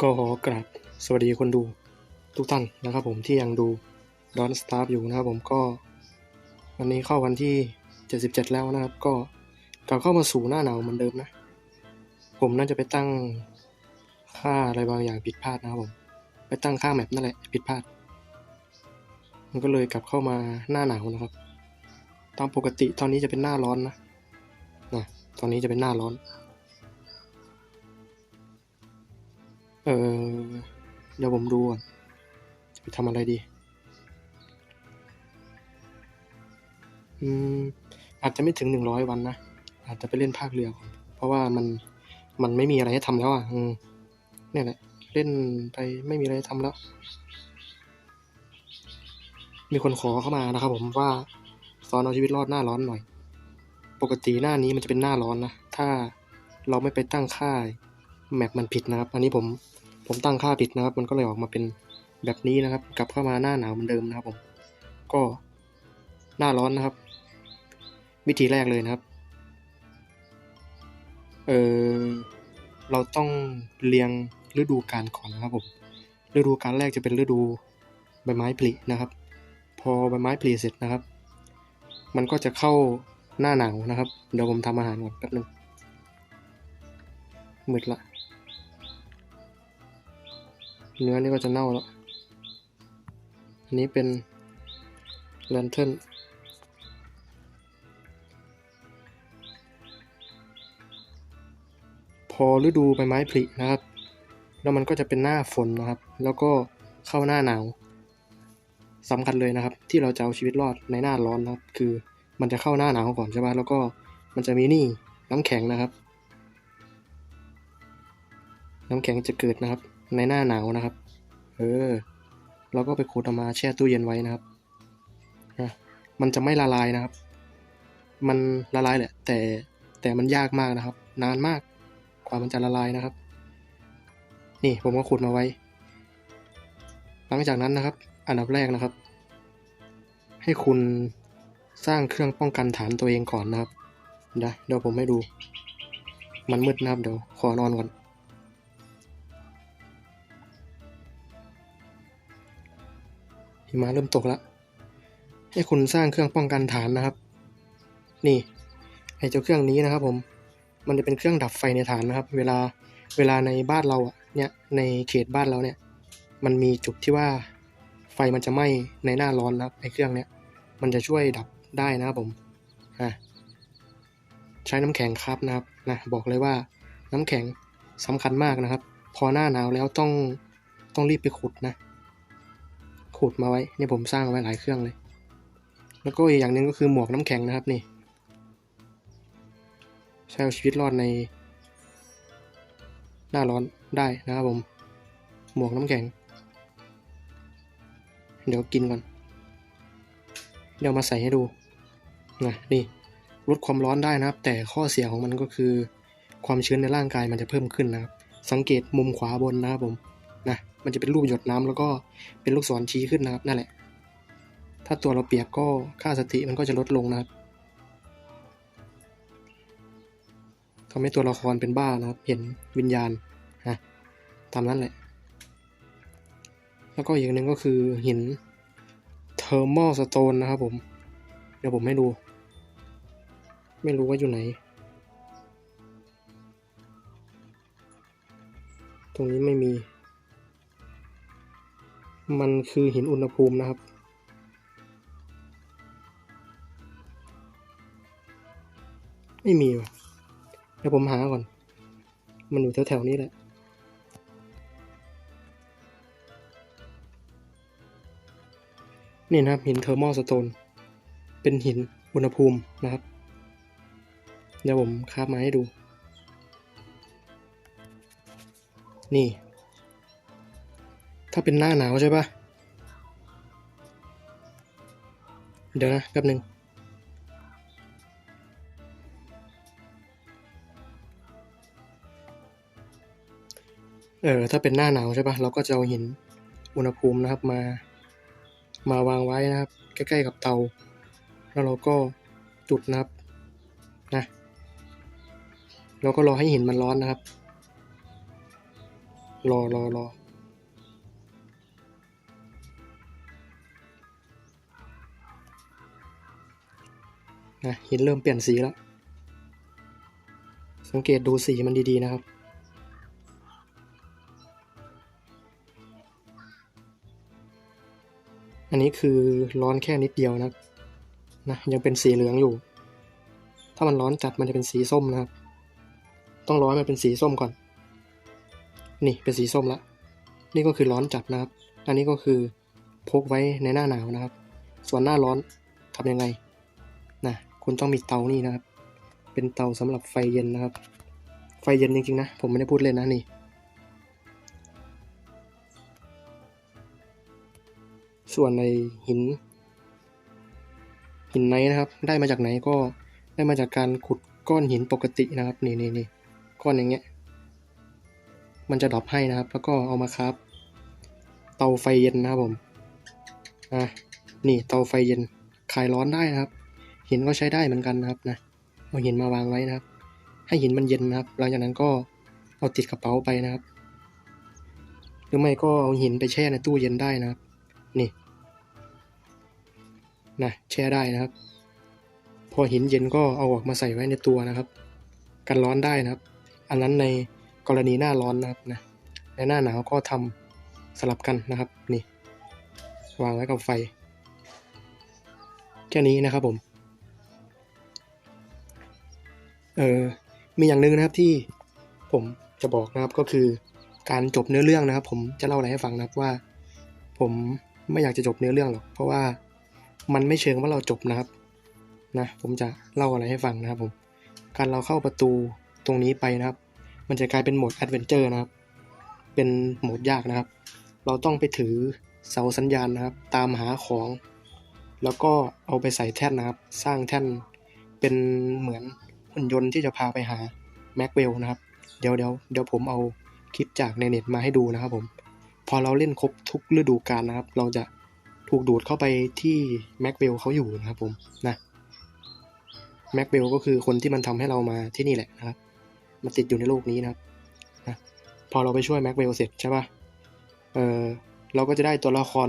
ก็ขอกราบสวัสดีคนดูทุกท่านนะครับผมที่ยังดูดอนสตาร์อยู่นะครับผมก็ วันนี้เข้าวันที่ 77 แล้วนะครับ ก็กลับเข้ามาสู่หน้าหนาวเหมือนเดิมนะ ผมน่าจะไปตั้งค่าอะไรบางอย่างผิดพลาดนะครับผม ไปตั้งค่าแมปนั่นแหละผิดพลาด มันก็เลยกลับเข้ามาหน้าหนาวนะครับ ตามปกติตอนนี้จะเป็นหน้าร้อนนะนะตอนนี้จะเป็นหน้าร้อน เออเดี๋ยวผมดูก่อนจะไปทำอะไรดี อืม อาจจะไม่ถึงหนึ่งร้อยวันนะ อาจจะไปเล่นภาคเรือก่อนเพราะว่ามันมันไม่มีอะไรให้ทำแล้วอะ อืมเนี่ยแหละ เล่นไปไม่มีอะไรให้ทำแล้ว มีคนขอเข้ามานะครับผมว่าสอนเอาชีวิตรอดหน้าร้อนหน่อย ปกติหน้านี้มันจะเป็นหน้าร้อนนะ ถ้าเราไม่ไปตั้งค่า แมปมันผิดนะครับ อันนี้ผมผมตั้งค่าผิดนะครับ มันก็เลยออกมาเป็นแบบนี้นะครับ กลับเข้ามาหน้าหนาวเหมือนเดิมนะครับผม ก็หน้าร้อนนะครับ วิธีแรกเลยนะครับ เออเราต้องเรียงฤดูกาลก่อนนะครับผมฤดูกาลแรกจะเป็นฤดูใบไม้ผลินะครับ พอใบไม้ผลิเสร็จนะครับ มันก็จะเข้าหน้าหนาวนะครับ เดี๋ยวผมทำอาหารก่อนแป๊บนึงมืดละ เนื้อนี่ก็จะเน่าแล้ว อันนี้เป็นแลนเทิร์นพอฤดูใบไม้ผลินะครับ แล้วมันก็จะเป็นหน้าฝนนะครับ แล้วก็เข้าหน้าหนาวสำคัญเลยนะครับ ที่เราจะเอาชีวิตรอดในหน้าร้อนนะครับ คือมันจะเข้าหน้าหนาวก่อนใช่ไหมแล้วก็มันจะมีนี่น้ำแข็งนะครับ น้ำแข็งจะเกิดนะครับ ในหน้าหนาวนะครับ เออ เราก็ไปขุดออกมาแช่ตู้เย็นไว้นะครับนะมันจะไม่ละลายนะครับ มันละลายแหละ แต่แต่มันยากมากนะครับ นานมากกว่ามันจะละลายนะครับ นี่ผมก็ขุดมาไว้ หลังจากนั้นนะครับ อันดับแรกนะครับ ให้คุณสร้างเครื่องป้องกันฐานตัวเองก่อนนะครับเดี๋ยวเดี๋ยวผมให้ดู มันมืดนะครับ เดี๋ยวขอนอนก่อน หิมะเริ่มตกแล้วให้คุณสร้างเครื่องป้องกันฐานนะครับ นี่ไอเจ้าเครื่องนี้นะครับ ผม มันจะเป็นเครื่องดับไฟในฐานนะครับ เวลาเวลาในบ้านเราอะเนี่ยในเขตบ้านเราเนี่ย มันมีจุดที่ว่าไฟมันจะไหม้ในหน้าร้อนนะครับไอเครื่องเนี้ยมันจะช่วยดับได้นะครับผมอะใช้น้ำแข็งครับนะครับนะบอกเลยว่าน้ำแข็งสำคัญมากนะครับ พอหน้าหนาวแล้วต้องต้องรีบไปขุดนะ ขุดมาไว้เนี่ยผมสร้างไว้หลายเครื่องเลย แล้วก็อีกอย่างหนึ่งก็คือหมวกน้ำแข็งนะครับนี่ใช้เอาชีวิตรอดใน หน้าร้อนได้นะครับผม หมวกน้ำแข็ง เดี๋ยวกินก่อน เดี๋ยวมาใส่ให้ดูนะนี่ลดความร้อนได้นะครับ แต่ข้อเสียของมันก็คือ ความชื้นในร่างกายมันจะเพิ่มขึ้นนะครับ สังเกตมุมขวาบนนะครับผมนะ มันจะเป็นรูปหยดน้ำแล้วก็เป็นลูกศรชี้ขึ้นนะครับนั่นแหละ ถ้าตัวเราเปียกก็ค่าสติมันก็จะลดลงนะครับทำให้ตัวละครเป็นบ้านะครับ เห็นวิญญาณนะตามนั้นแหละ แล้วก็อีกหนึ่งก็คือหินเทอร์มอลสโตนนะครับผม เดี๋ยวผมให้ดู ไม่รู้ว่าอยู่ไหน ตรงนี้ไม่มี มันคือหินอุณหภูมินะครับ ไม่มีว่ะเดี๋ยวผมหาก่อน มันอยู่แถวๆนี้แหละนี่นะครับหินเทอร์มอลสโตน เป็นหินอุณหภูมินะครับ เดี๋ยวผมคาบมาให้ดู นี่ ถ้าเป็นหน้าหนาวใช่ปะเดี๋ยวนะแป๊บหนึ่งเออถ้าเป็นหน้าหนาวใช่ปะเราก็จะเอาหินอุณหภูมินะครับมามาวางไว้นะครับ ใกล้ๆกับเตา แล้วเราก็จุดนะครับนะเราก็รอให้หินมันร้อนนะครับ รอรอรอ นะหินเริ่มเปลี่ยนสีแล้ว สังเกตดูสีมันดีๆนะครับ อันนี้คือร้อนแค่นิดเดียวนะนะยังเป็นสีเหลืองอยู่ ถ้ามันร้อนจัดมันจะเป็นสีส้มนะครับ ต้องร้อนมันเป็นสีส้มก่อน นี่เป็นสีส้มละ นี่ก็คือร้อนจัดนะครับ อันนี้ก็คือพกไว้ในหน้าหนาวนะครับ ส่วนหน้าร้อนทำยังไงนะ คุณต้องมีเตานี่นะครับ เป็นเตาสำหรับไฟเย็นนะครับ ไฟเย็นจริงๆนะ ผมไม่ได้พูดเล่นนะนี่ ส่วนในหิน หินไนนะครับ ได้มาจากไหนก็ได้มาจากการขุดก้อนหินปกตินะครับ นี่นี่นี่ก้อนอย่างเงี้ย มันจะดรอปให้นะครับ แล้วก็เอามาครับ เตาไฟเย็นนะครับผม อะ นี่เตาไฟเย็น คลายร้อนได้นะครับ หินก็ใช้ได้เหมือนกันนะครับนะเอาหินมาวางไว้นะครับ ให้หินมันเย็นนะครับ หลังจากนั้นก็เอาติดกระเป๋าไปนะครับ หรือไม่ก็เอาหินไปแช่ในตู้เย็นได้นะครับ นี่นะแช่ได้นะครับ พอหินเย็นก็เอาออกมาใส่ไว้ในตัวนะครับ กันร้อนได้นะครับ อันนั้นในกรณีหน้าร้อนนะครับนะในหน้าหนาวก็ทำสลับกันนะครับนี่ วางไว้กับไฟ แค่นี้นะครับผม เออมีอย่างหนึ่งนะครับที่ผมจะบอกนะครับก็คือการจบเนื้อเรื่องนะครับ ผมจะเล่าอะไรให้ฟังนะครับว่า ผมไม่อยากจะจบเนื้อเรื่องหรอกเพราะว่ามันไม่เชิงว่าเราจบนะครับนะผมจะเล่าอะไรให้ฟังนะครับผมการเราเข้าประตูตรงนี้ไปนะครับ มันจะกลายเป็นโหมดแอดเวนเจอร์นะครับ เป็นโหมดยากนะครับ เราต้องไปถือเสาสัญญาณนะครับ ตามหาของ แล้วก็เอาไปใส่แท่นนะครับ สร้างแท่นเป็นเหมือน หุ่นยนต์ที่จะพาไปหาแม็กเวลนะครับ เดี๋ยวเดี๋ยวเดี๋ยวผมเอาคลิปจากในเน็ตมาให้ดูนะครับผม พอเราเล่นครบทุกฤดูกาลนะครับ เราจะถูกดูดเข้าไปที่แม็กเวลเขาอยู่นะครับผมนะแม็กเวลก็คือคนที่มันทำให้เรามาที่นี่แหละนะครับ มันติดอยู่ในโลกนี้นะครับนะพอเราไปช่วยแม็กเวลเสร็จใช่ป่ะเออเราก็จะได้ตัวละคร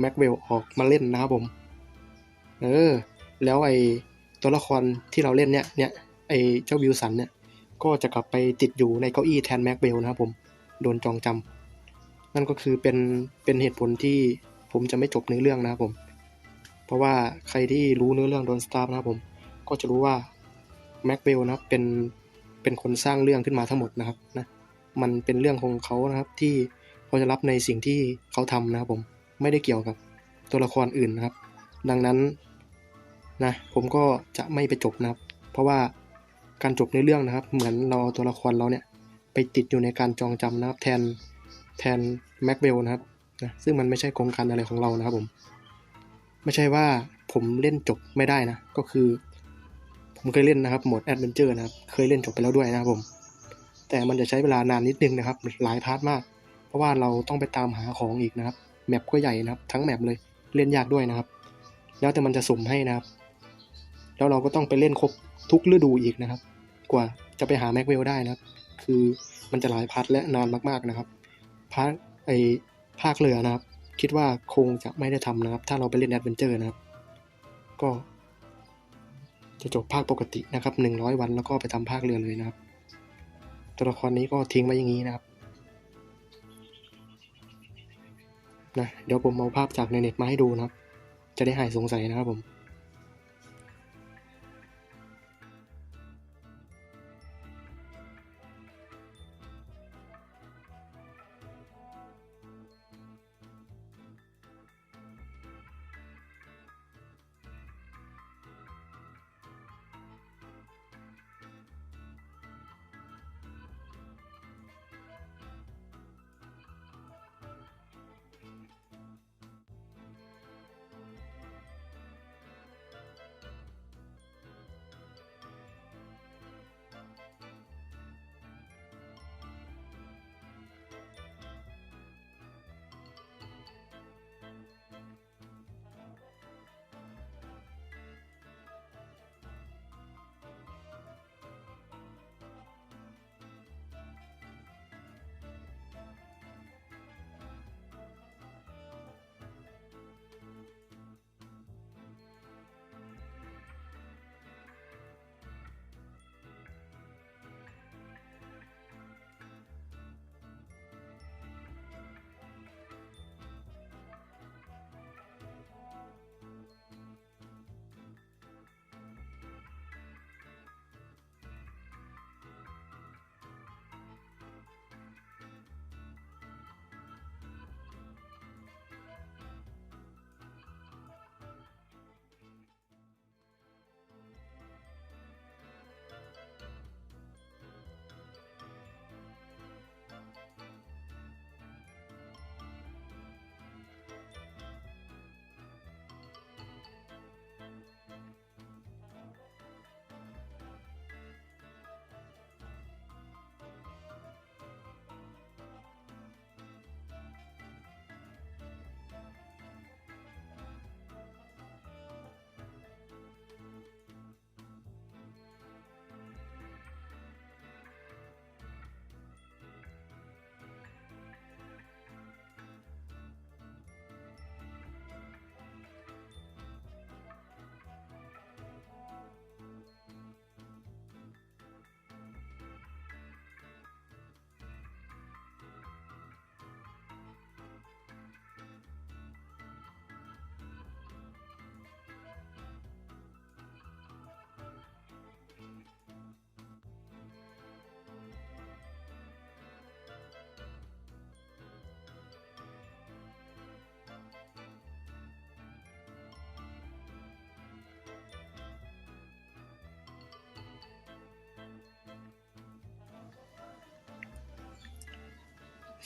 แม็กเวลออกมาเล่นนะครับผม เออ แล้วไอ ตัวละครที่เราเล่นเนี่ยเนี่ยไอเจ้าวิลสันเนี่ยก็จะกลับไปติดอยู่ในเก้าอี้แทนแม็กเวลนะครับผมโดนจองจำนั่นก็คือเป็นเป็นเหตุผลที่ผมจะไม่จบเนื้อเรื่องนะครับผม เพราะว่าใครที่รู้เนื้อเรื่องโดนสตาร์นะครับผมก็จะรู้ว่าแม็กเวลนะครับเป็นเป็นคนสร้างเรื่องขึ้นมาทั้งหมดนะครับนะมันเป็นเรื่องของเขานะครับที่เขาจะรับในสิ่งที่เขาทำนะครับผมไม่ได้เกี่ยวกับตัวละครอื่นนะครับ ดังนั้น นะผมก็จะไม่ไปจบนะครับ เพราะว่าการจบในเรื่องนะครับ เหมือนเราเอาตัวละครเราเนี่ยไปติดอยู่ในการจองจำนะครับ แทนแทนแม็กเวลนะครับนะซึ่งมันไม่ใช่โครงการอะไรของเรานะครับผม ไม่ใช่ว่าผมเล่นจบไม่ได้นะ ก็คือ ผมเคยเล่นนะครับโหมดแอดเวนเจอร์นะครับ เคยเล่นจบไปแล้วด้วยนะครับผม แต่มันจะใช้เวลานานนิดนึงนะครับ หลายพาร์ทมาก เพราะว่าเราต้องไปตามหาของอีกนะครับ แมปก็ใหญ่นะครับ ทั้งแมปเลย เล่นยากด้วยนะครับ แล้วแต่มันจะสุ่มให้นะครับ แล้วเราก็ต้องไปเล่นครบทุกฤดูอีกนะครับ กว่าจะไปหาแม็กเวลได้นะครับ คือมันจะหลายพาร์ทและนานมากๆนะครับพาร์ทไอภาคเรือนะครับ คิดว่าคงจะไม่ได้ทำนะครับ ถ้าเราไปเล่นแอดเวนเจอร์นะครับ ก็ จะจบภาคปกตินะครับหนึ่งร้อยวันแล้วก็ไปทำภาคเรือเลยนะครับ ตัวละครนี้ก็ทิ้งไว้อย่างนี้นะครับนะเดี๋ยวผมเอาภาพจากในเน็ตมาให้ดูนะครับ จะได้หายสงสัยนะครับผม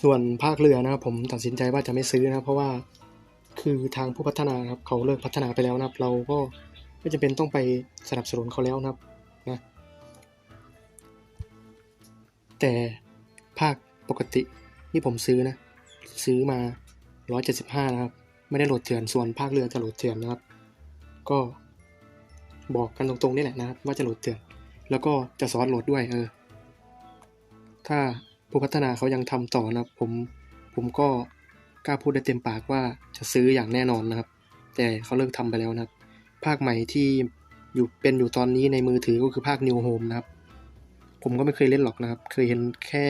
ส่วนภาคเรือนะครับผมตัดสินใจว่าจะไม่ซื้อนะครับเพราะว่าคือทางผู้พัฒนาครับเขาเลิกพัฒนาไปแล้วนะครับ เราก็ไม่จำเป็นต้องไปสนับสนุนเขาแล้วนะครับนะแต่ภาคปกติที่ผมซื้อนะ ซื้อมา 175 นะครับ ไม่ได้โหลดเถื่อนส่วนภาคเรือจะโหลดเถื่อนนะครับ ก็บอกกันตรงๆนี่แหละนะครับ ว่าจะโหลดเถื่อน แล้วก็จะสอนโหลดด้วยเออ ถ้า ผู้พัฒนาเขายังทำต่อนะครับผมผมก็กล้าพูดได้เต็มปากว่าจะซื้ออย่างแน่นอนนะครับ แต่เขาเลิกทำไปแล้วนะครับ ภาคใหม่ที่อยู่เป็นอยู่ตอนนี้ในมือถือก็คือภาค New Home นะครับ ผมก็ไม่เคยเล่นหรอกนะครับ เคยเห็นแค่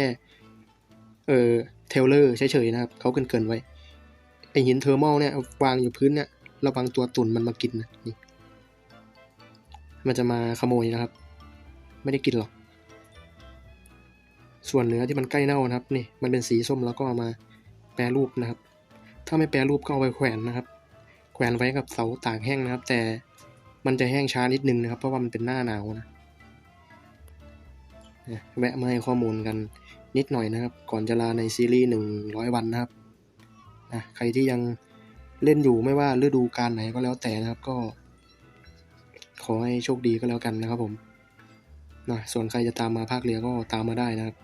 เออเทเลอร์เฉยๆนะครับเขาเกินๆไว้ไอหินเทอร์มอลเนี่ยวางอยู่พื้นเนี่ยระวังตัวตุ่นมันมากินนะนี่มันจะมาขโมยนะครับ ไม่ได้กินหรอก ส่วนเนื้อที่มันใกล้เน่านะครับนี่มันเป็นสีส้มแล้วก็เอามาแปรรูปนะครับ ถ้าไม่แปรรูปก็เอาไปแขวนนะครับ แขวนไว้กับเสาตากแห้งนะครับ แต่มันจะแห้งช้านิดนึงนะครับ เพราะว่ามันเป็นหน้าหนาวนะแวะมาให้ข้อมูลกันนิดหน่อยนะครับ ก่อนจะลาในซีรีส์หนึ่งร้อยวันนะครับนะใครที่ยังเล่นอยู่ไม่ว่าฤดูกาลไหนก็แล้วแต่นะครับก็ ขอให้โชคดีก็แล้วกันนะครับผมนะส่วนใครจะตามมาภาคเรือก็ตามมาได้นะครับ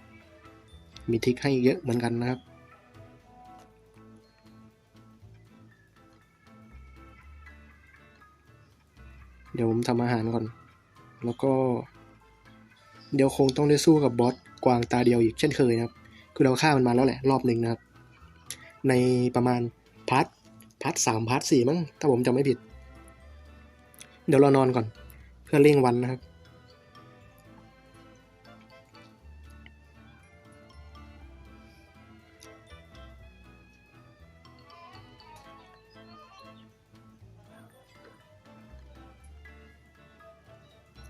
มีทิคให้เยอะเหมือนกันนะครับ เดี๋ยวผมทำอาหารก่อน แล้วก็ เดี๋ยวคงต้องได้สู้กับบอสกวางตาเดียวอีกเช่นเคยนะครับ คือเราฆ่ามันมาแล้วแหละรอบหนึ่งนะครับ ในประมาณพาร์ทพาร์ทสามพาร์ทสี่มั้งถ้าผมจำไม่ผิด เดี๋ยวเรานอนก่อน เพื่อเร่งวันนะครับ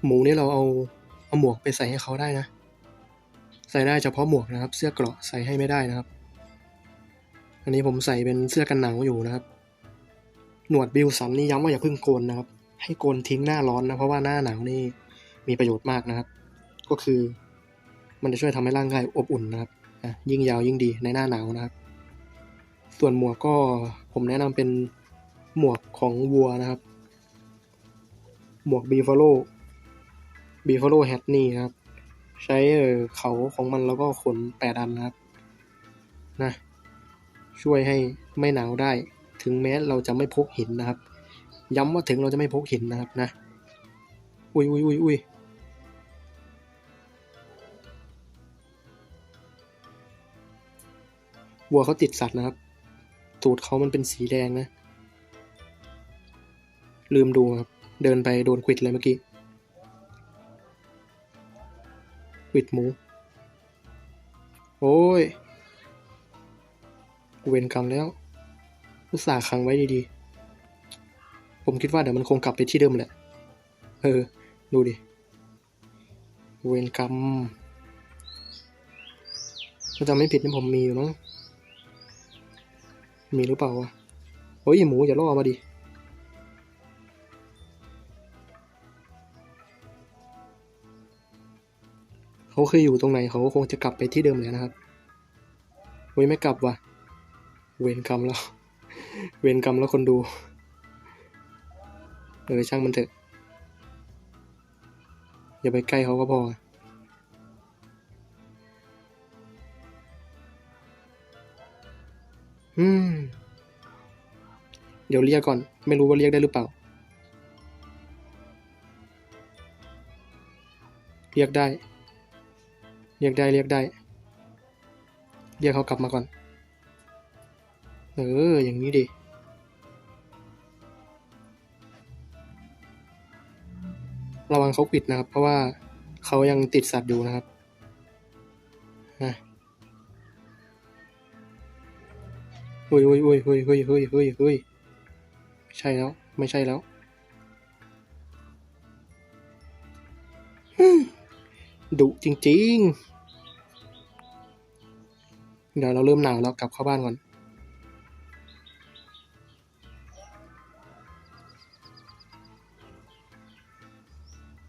หมูนี่เราเอาเอาหมวกไปใส่ให้เขาได้นะ ใส่ได้เฉพาะหมวกนะครับ เสื้อเกราะใส่ให้ไม่ได้นะครับ อันนี้ผมใส่เป็นเสื้อกันหนาวอยู่นะครับ หนวดบิวสันนี่ย้ำว่าอย่าเพิ่งโกนนะครับ ให้โกนทิ้งหน้าร้อนนะเพราะว่าหน้าหนาวนี่มีประโยชน์มากนะครับ ก็คือ มันจะช่วยทำให้ร่างกายอบอุ่นนะครับยิ่งยาวยิ่งดีในหน้าหนาวนะครับ ส่วนหมวกก็ผมแนะนำเป็นหมวกของวัวนะครับ หมวกบีฟาโล บีฟาโลแฮทนี่ครับ ใช้เออเขาของมันแล้วก็ขนแปดอันนะครับนะช่วยให้ไม่หนาวได้ ถึงแม้เราจะไม่พกหินนะครับ ย้ำว่าถึงเราจะไม่พกหินนะครับนะ อุ้ยอุ้ยอุ้ยอุ้ยวัวเขาติดสัตว์นะครับ ตูดเขามันเป็นสีแดงนะ ลืมดูครับ เดินไปโดนควิดเลยเมื่อกี้ วิดหมูโอ้ย กูเวรกรรมแล้ว อุตส่าห์ขังไว้ดีๆ ผมคิดว่าเดี๋ยวมันคงกลับไปที่เดิมแหละ เออ ดูดิ เวรกรรมถ้าจำไม่ผิดนี่ผมมีอยู่มั้ง มีหรือเปล่าวะโอ้ยหมูอย่าล่อมาดิ เขาเคยอยู่ตรงไหนเขาก็คงจะกลับไปที่เดิมเลยนะครับเว้ยไม่กลับว่ะ เวรกรรมแล้ว เวรกรรมแล้วคนดูเออช่างมันเถอะ อย่าไปใกล้เขาก็พออืม เดี๋ยวเรียกก่อน ไม่รู้ว่าเรียกได้หรือเปล่า เรียกได้ เรียกได้เรียกได้ เรียกเขากลับมาก่อน เออ อย่างนี้ดิระวังเขาปิดนะครับ เพราะว่าเขายังติดสัตว์อยู่นะครับนะอุ้ยอุ้ยอุ้ยอุ้ยอุ้ยอุ้ยอุ้ยอุ้ยใช่แล้ว ไม่ใช่แล้ว ดุจริง ๆ เดี๋ยวเราเริ่มหนาวแล้วกลับเข้าบ้านก่อน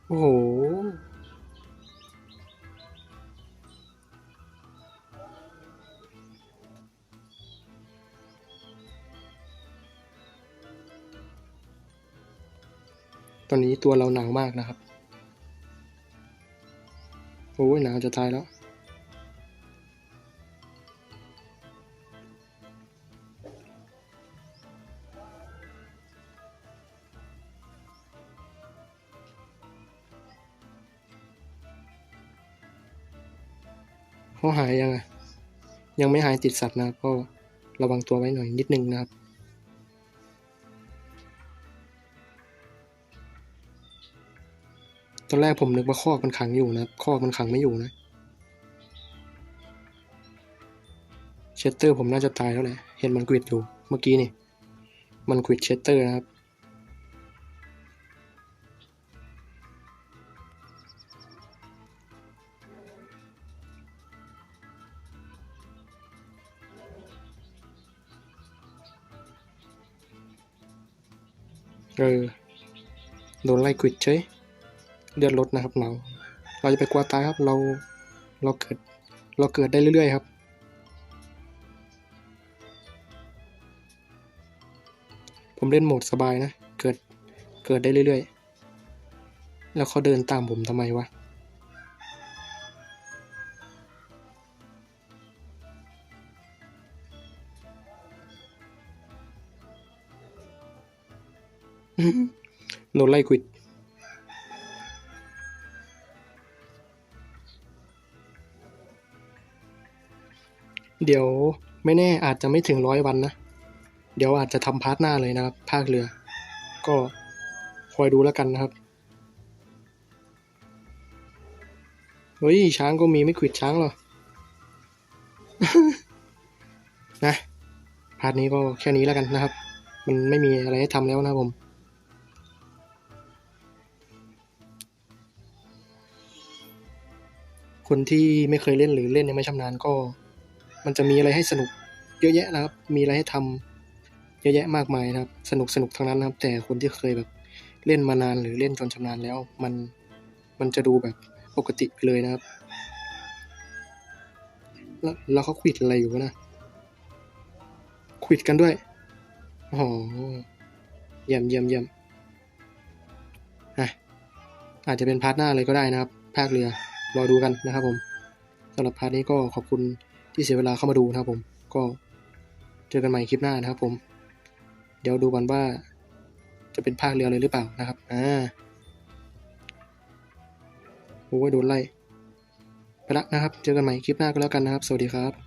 โอ้โห ตอนนี้ตัวเราหนาวมากนะครับ โอ้ยหนาวจะตายแล้วเขาหายยังไงยังไม่หายติดสัตว์นะครับก็ระวังตัวไว้หน่อยนิดนึงนะครับ ตอนแรกผมนึกว่าคอกมันขังอยู่นะคอกมันขังไม่อยู่นะ เชสเตอร์ผมน่าจะตายแล้วแหละ เห็นมันกวิดอยู่ เมื่อกี้นี่ มันกวิดเชสเตอร์นะครับ เออ โดนไล่กวิดเฉย เลือดลดนะครับ เรา เราจะไปกลัวตายครับ เรา เราเกิด เราเกิดได้เรื่อยๆครับ ผมเล่นโหมดสบายนะ เกิด เกิดได้เรื่อยๆ แล้วเขาเดินตามผมทำไมวะโดนไล่ควิด เดี๋ยวไม่แน่อาจจะไม่ถึงร้อยวันนะ เดี๋ยวอาจจะทำพาร์ทหน้าเลยนะครับ ภาคเรือ ก็คอยดูแล้วกันนะครับ เฮ้ย ช้างก็มีไม่ขิดช้างหรอ นะ พาร์ทนี้ก็แค่นี้แล้วกันนะครับ มันไม่มีอะไรให้ทำแล้วนะผมคนที่ไม่เคยเล่นหรือเล่นยังไม่ชำนาญก็ มันจะมีอะไรให้สนุกเยอะแยะนะครับ มีอะไรให้ทำเยอะแยะมากมายนะครับ สนุกสนุกทั้งนั้นนะครับ แต่คนที่เคยแบบเล่นมานานหรือเล่นจนชำนาญแล้ว มันมันจะดูแบบปกติไปเลยนะครับ แล้วแล้วเขาควิดอะไรอยู่วะนะควิดกันด้วยโอ้โหเยี่ยมเยี่ยมเยี่ยมอะอาจจะเป็นพาร์ทหน้าเลยก็ได้นะครับ ภาคเรือ รอดูกันนะครับผมสำหรับพาร์ทนี้ก็ขอบคุณ ที่เสียเวลาเข้ามาดูนะครับผม ก็เจอกันใหม่คลิปหน้านะครับผม เดี๋ยวดูกันว่าจะเป็นภาคเรือเลยหรือเปล่านะครับ อ่าโอ้ยโดนไล่ ไปละนะครับ เจอกันใหม่คลิปหน้าก็แล้วกันนะครับ สวัสดีครับ